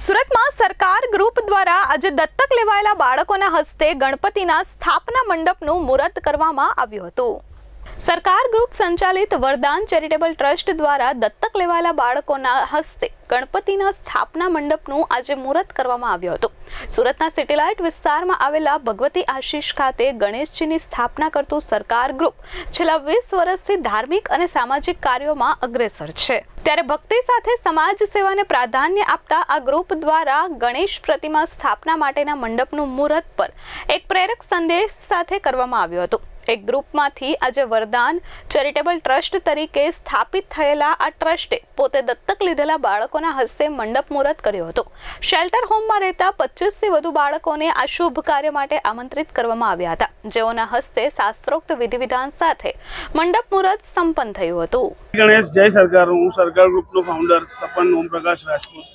સુરતમાં સરકાર ગ્રુપ દ્વારા આજે દત્તક લેવાયેલા બાળકોના હસ્તે ગણપતિના સ્થાપના મંડપનું મુહૂર્ત કરવામાં આવ્યું હતું. સરકાર ગ્રુપ સંચાલિત વરદાન ચેરિટેબલ ટ્રસ્ટ દ્વારા દત્તક લેવાયેલા બાળકોના હસ્તે ગણપતિના સ્થાપના મંડપનું આજે મુહૂર્ત કરવામાં આવ્યું હતું. સુરતના સેટેલાઇટ વિસ્તારમાં આવેલા ભગવતી આશીષ ખાતે ગણેશજીની સ્થાપના કરતું સરકાર ગ્રુપ છેલ્લા વીસ વર્ષથી ધાર્મિક અને સામાજિક કાર્યોમાં અગ્રેસર છે. ત્યારે ભક્તિ સાથે સમાજ સેવાને પ્રાધાન્ય આપતા આ ગ્રુપ દ્વારા ગણેશ પ્રતિમા સ્થાપના માટેના મંડપનું મુહૂર્ત પર એક પ્રેરક સંદેશ સાથે કરવામાં આવ્યું હતું. એક ગ્રુપમાંથી આજે વરદાન ચેરિટેબલ ટ્રસ્ટ તરીકે સ્થાપિત થયેલા આ ટ્રસ્ટે પોતે દત્તક લીધેલા બાળકોના હસ્તે મંડપ મુહૂર્ત કર્યો હતો. શેલ્ટર હોમમાં રહેતા પચીસથી વધુ બાળકોને આ શુભ કાર્ય માટે આમંત્રિત કરવામાં આવ્યા હતા. જેઓના હસ્તે શાસ્ત્રોક્ત વિધિ વિધાન સાથે મંડપ મુહૂર્ત સંપન્ન થયું હતું. ગણેશ, જય સરકાર. હું સરકાર ગ્રુપનો ફાઉન્ડર તપન ઓમપ્રકાશ રાજપૂત.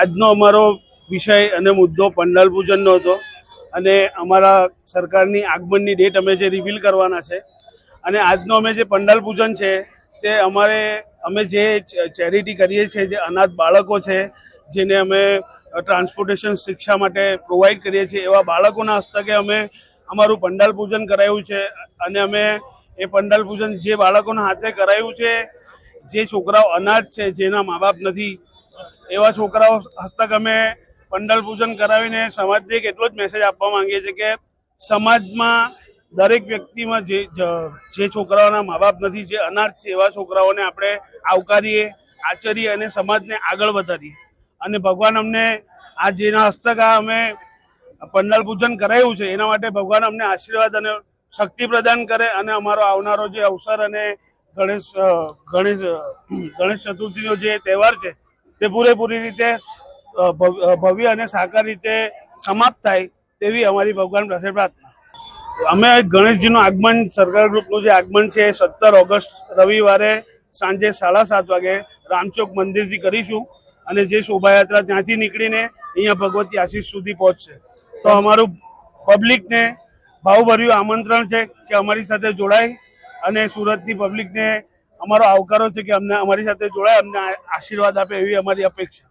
આજનો અમારો વિષય અને મુદ્દો પંડાલ પૂજનનો હતો. અને અમારા સરકારની આગમનની ડેટ અમે જે રિવીલ કરવાના છે. અને આજનો અમે જે પંડાલ પૂજન છે, તે અમારે, અમે જે ચેરિટી કરીએ છીએ, જે અનાથ બાળકો છે, જેને અમે ટ્રાન્સપોર્ટેશન શિક્ષા માટે પ્રોવાઈડ કરીએ છીએ, એવા બાળકોના હસ્તકે અમે અમારું પંડાલ પૂજન કરાયું છે. અને અમે એ પંડાલ પૂજન જે બાળકોના હાથે કરાયું છે, જે છોકરાઓ અનાથ છે, જેના મા બાપ નથી, એવા છોકરાઓ હસ્તક અમે પંડાલ પૂજન કરાવીને સમાજને એક એટલો જ મેસેજ આપવા માંગીએ છીએ કે સમાજમાં દરેક વ્યક્તિમાં જે જે છોકરાઓના મા બાપ નથી, જે અનાથ છે એવા છોકરાઓને આપણે આવકારીએ, આચરીએ અને સમાજને આગળ વધારીએ. અને ભગવાન અમને આ જેના હસ્તક આ અમે પંડાલ પૂજન કરાયું છે, એના માટે ભગવાન અમને આશીર્વાદ અને શક્તિ પ્રદાન કરે અને અમારો આવનારો જે અવસર અને ગણેશ ગણેશ ગણેશ ચતુર્થીનો જે તહેવાર છે, તે પૂરેપૂરી રીતે ભવ્ય અને સાકાર રીતે સમાપ્ત થાય તેવી અમારી ભગવાન પાસે પ્રાર્થના. અમે ગણેશજીનું આગમન, સરકાર ગ્રુપનું જે આગમન છે એ સત્તર ઓગસ્ટ રવિવારે સાંજે સાડા સાત વાગે રામચોક મંદિરથી કરીશું અને જે શોભાયાત્રા ત્યાંથી નીકળીને અહીંયા ભગવતી આશીષ સુધી પહોંચશે. તો અમારું પબ્લિકને ભાવભર્યું આમંત્રણ છે કે અમારી સાથે જોડાય અને સુરતની પબ્લિકને અમારો આવકારો છે કે અમને અમારી સાથે જોડાય, અમને આશીર્વાદ આપે એવી અમારી અપેક્ષા.